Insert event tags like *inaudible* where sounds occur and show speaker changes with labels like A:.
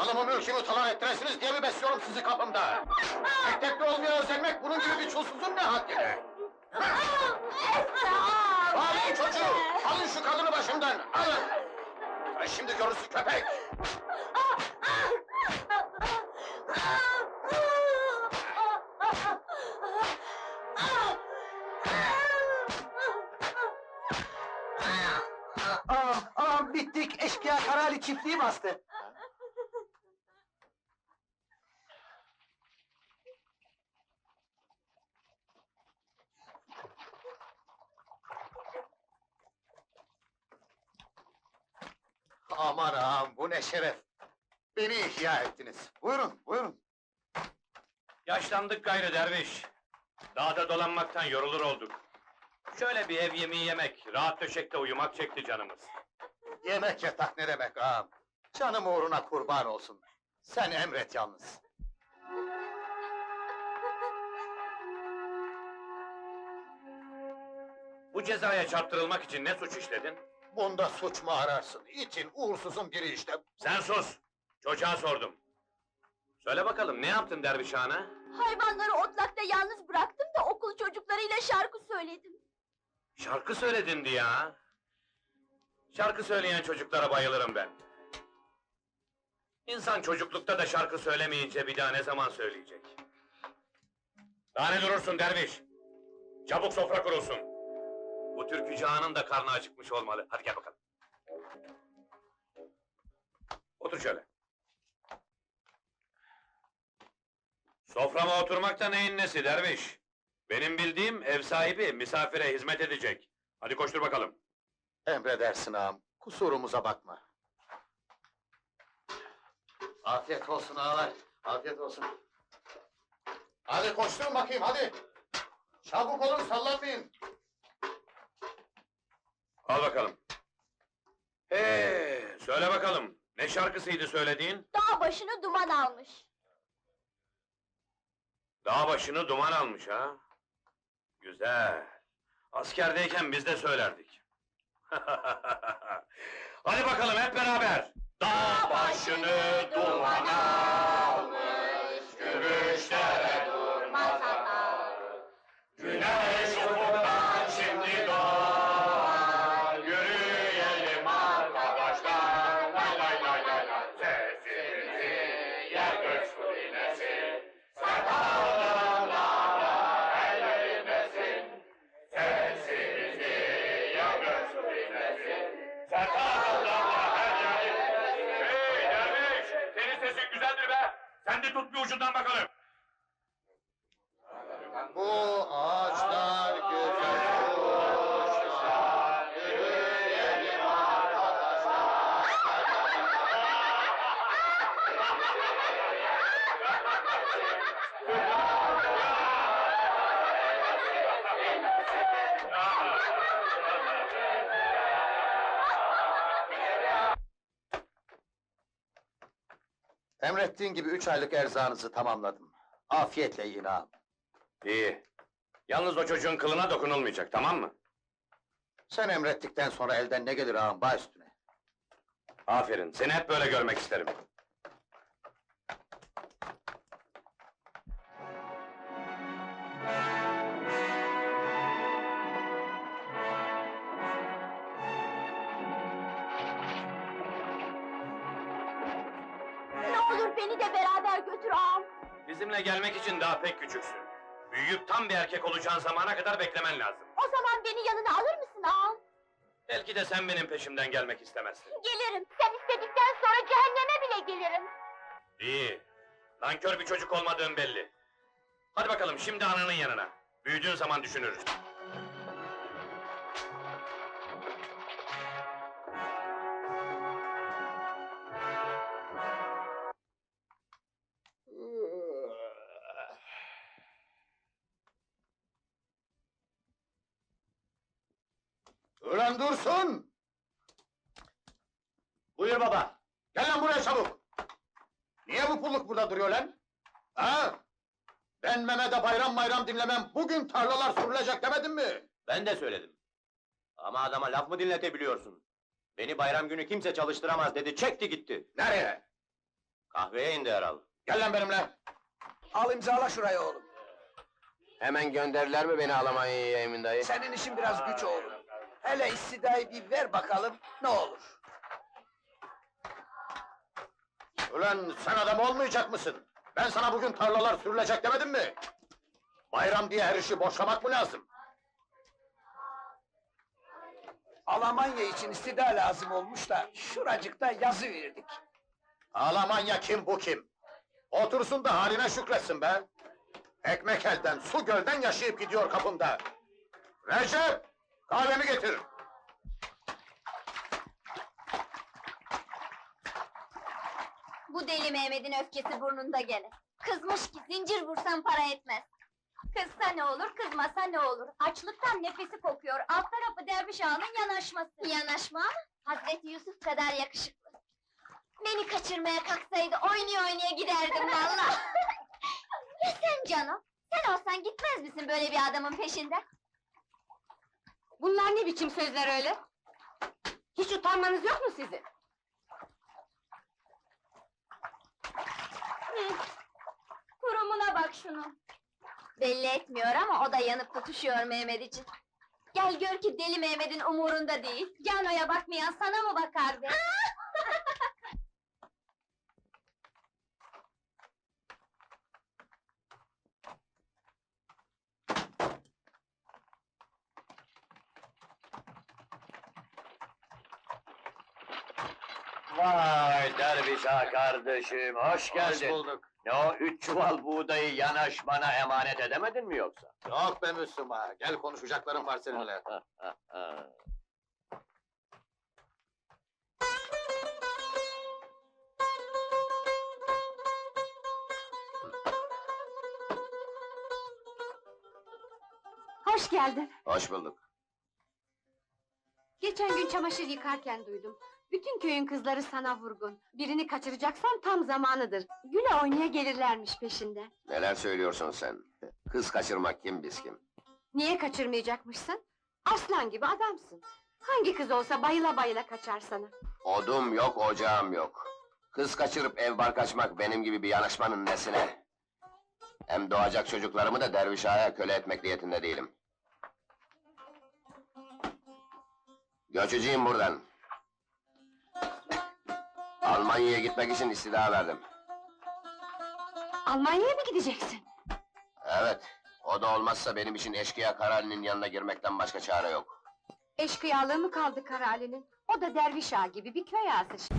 A: Malımı mülkümü talan ettiresiniz diye mi besliyorum sizi kapımda? Mektepli olmaya özenmek bunun gibi bir çulsuzun ne haddine? Bağlayın çocuğu! Alın şu kadını başımdan! Alın! Sen şimdi görürsün köpek!
B: Ağam, ağam bittik. Eşkıya Karali çiftliği bastı.
A: Aman ağam bu ne şeref! Beni ihya ettiniz. Buyurun, buyurun.
C: Yaşlandık gayrı derviş. Dağda dolanmaktan yorulur olduk. Şöyle bir ev yemeği yemek, rahat döşekte uyumak çekti canımız.
A: Yemek yatak ne demek ağam? Canım uğruna kurban olsun. Sen emret yalnız.
C: Bu cezaya çarptırılmak için ne suç işledin?
A: Bunda suç mu ararsın? İtin, uğursuzun biri işte.
C: Sen sus! Çocuğa sordum. Söyle bakalım, ne yaptın derviş ağana?
D: Hayvanları otlakta yalnız bıraktım da okul çocuklarıyla şarkı söyledim.
C: Şarkı söyledin diye ha? Şarkı söyleyen çocuklara bayılırım ben. İnsan çocuklukta da şarkı söylemeyince bir daha ne zaman söyleyecek? Daha ne durursun derviş? Çabuk sofra kurulsun. Bu türkücü ağanın da karnı acıkmış olmalı. Hadi gel bakalım. Otur şöyle. Soframa oturmakta neyin nesi derviş? Benim bildiğim ev sahibi misafire hizmet edecek. Hadi koştur bakalım.
A: Emredersin ağam, kusurumuza bakma. Afiyet olsun ağalar, afiyet olsun. Hadi koşturun bakayım, hadi! Çabuk olun, sallanmayın!
C: Al bakalım. Ee, söyle bakalım. Ne şarkısıydı söylediğin?
D: Dağ başını duman almış.
C: Dağ başını duman almış ha. Güzel. Askerdeyken biz de söylerdik. *laughs* Hadi bakalım hep beraber. Dağ başını duman almış, Sen de tut bir ucundan bakalım.
A: Emrettiğin gibi üç aylık erzağınızı tamamladım. Afiyetle yiyin ağam.
C: İyi. Yalnız o çocuğun kılına dokunulmayacak, tamam mı?
A: Sen emrettikten sonra elden ne gelir ağam baş üstüne.
C: Aferin, seni hep böyle görmek isterim.
D: Beni de beraber götür ağam.
C: Bizimle gelmek için daha pek küçüksün. Büyüyüp tam bir erkek olacağın zamana kadar beklemen lazım.
D: O zaman beni yanına alır mısın ağam?
C: Belki de sen benim peşimden gelmek istemezsin.
D: Gelirim. Sen istedikten sonra cehenneme bile gelirim.
C: İyi. Nankör bir çocuk olmadığın belli. Hadi bakalım şimdi ananın yanına. Büyüdüğün zaman düşünürüz.
A: Ulan dursun!
B: Buyur baba.
A: Gel lan buraya çabuk! Niye bu pulluk burada duruyor lan? Ha? Ben Mehmet'e bayram bayram dinlemem, bugün tarlalar sürülecek demedim mi?
B: Ben de söyledim. Ama adama laf mı dinletebiliyorsun? Beni bayram günü kimse çalıştıramaz dedi, çekti gitti.
A: Nereye?
E: Kahveye indi herhal.
A: Gel lan benimle.
B: Al imzala şuraya oğlum.
E: Hemen gönderdiler mi beni Almanya'ya Emin dayı?
B: Senin işin biraz güç oğlum. Hele istidayı bir ver bakalım ne olur.
A: Ulan sen adam olmayacak mısın? Ben sana bugün tarlalar sürülecek demedim mi? Bayram diye her işi boşlamak mı lazım?
B: Almanya için istida lazım olmuş da şuracıkta yazı verdik.
A: Almanya kim bu kim? Otursun da haline şükretsin be. Ekmek elden, su gölden yaşayıp gidiyor kapımda. Recep, kahvemi getir.
D: Bu deli Mehmet'in öfkesi burnunda gene. Kızmış ki zincir vursam para etmez. Kızsa ne olur, kızmasa ne olur? Açlıktan nefesi kokuyor. Alt tarafı derviş ağanın yanaşması. Yanaşma mı? Hazreti Yusuf kadar yakışıklı. Beni kaçırmaya kalksaydı oynaya oynaya giderdim valla. *laughs* ya sen canım? Sen olsan gitmez misin böyle bir adamın peşinden? Bunlar ne biçim sözler öyle? Hiç utanmanız yok mu sizin? Kurumuna bak şunu. Belli etmiyor ama o da yanıp tutuşuyor Mehmet için. Gel gör ki deli Mehmet'in umurunda değil. Cano'ya bakmayan sana mı bakar be?
E: Vay derviş ağa kardeşim, hoş geldin.
A: bulduk.
E: Ne o üç çuval buğdayı yanaşmana emanet edemedin mi yoksa?
A: Yok be Müslüman, gel konuşacaklarım var seninle.
F: Hoş geldin.
E: Hoş bulduk.
F: Geçen gün çamaşır yıkarken duydum. Bütün köyün kızları sana vurgun. Birini kaçıracaksan tam zamanıdır. Güle oynaya gelirlermiş peşinden.
E: Neler söylüyorsun sen? Kız kaçırmak kim biz kim?
F: Niye kaçırmayacakmışsın? Aslan gibi adamsın. Hangi kız olsa bayıla bayıla kaçar sana.
E: Odum yok, ocağım yok. Kız kaçırıp ev bar kaçmak benim gibi bir yanaşmanın nesine? Hem doğacak çocuklarımı da derviş ağaya köle etmek niyetinde değilim. Göçeceğim buradan. Almanya'ya gitmek için istida verdim.
F: Almanya'ya mı gideceksin?
E: Evet, o da olmazsa benim için eşkıya Karali'nin yanına girmekten başka çare yok.
F: Eşkıyalığı mı kaldı Karali'nin? O da derviş ağa gibi bir köy ağası.